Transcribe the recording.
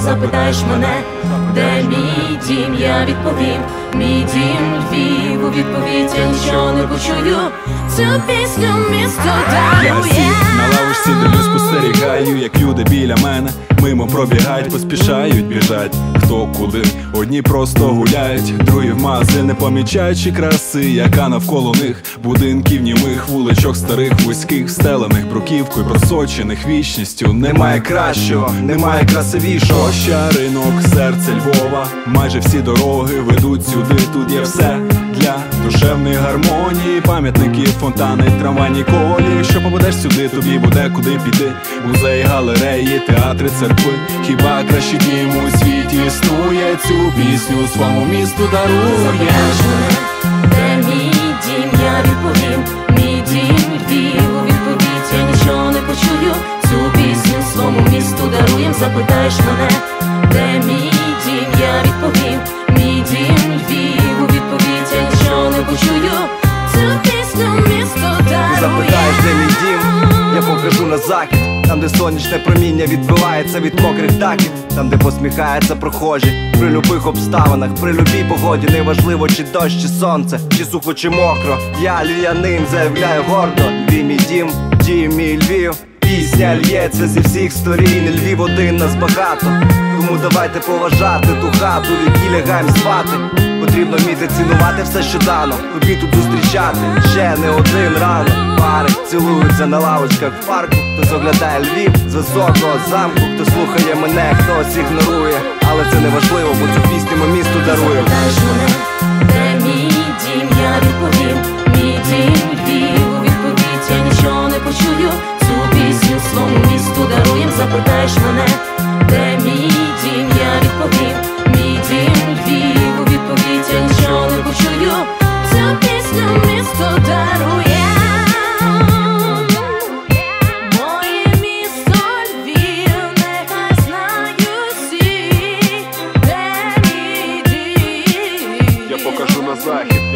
запитаєш мене, де мій дім, я відповім, мій дім Львів, у відповідь я нічого не почую. Цю пісню місто Я дарує. сів на лавочці, де спостерігаю, як люди біля мене мимо пробігають, поспішають, біжать. Хто куди, одні просто гуляють, другі в мази, не помічаючи краси, яка навколо них будинків, німих вуличок, старих, вузьких, стелених бруківкою, просочених вічністю. Немає кращого, немає красивішого. Площа, ринок, серце Львова. Майже всі дороги ведуть сюди. Тут є все для душевної гармонії, пам'ятники, фонтани, трамвайні колії. Якщо попадеш сюди, тобі буде куди піти. Музеї, галереї, театри, церкви. Хіба кращий дім у світі існує цю пісню своєму місту дарує. Де мій дім, я відповім, мій дім Львів, у відповідь я нічого не почую. Цю пісню своєму місту даруєм, запитаєш мене, де мій дім, я відповім, мій дім Львів, у відповідь я нічого не почую. Цю пісню місто дарує. Запитаєш, де мій дім, я покажу на захід, там, де сонячне проміння відбивається від мокрих дахів, там, де посміхаються прохожі, при любих обставинах, при любій погоді, неважливо, чи дощ, чи сонце, чи сухо, чи мокро. Я львів'янин, заявляю гордо, Львів мій дім, дім мій Львів. Пісня лється зі всіх сторін, Львів один нас багато. Тому давайте поважати ту хату, в якій лягаєм спати. Потрібно вміти цінувати все, що дано, тут зустрічати ще не один ранок. Пари цілуються на лавочках в парку. Хтось оглядає Львів з високого замку, хто слухає мене, хтось ігнорує. Але це не важливо, бо цю пісню ми місту даруємо. Мене, де мій дім, я відповім, мій дім Львів, у відповідь я нічого не почую. Цю пісню своєму місту даруєм, запитаєш мене, де на захід.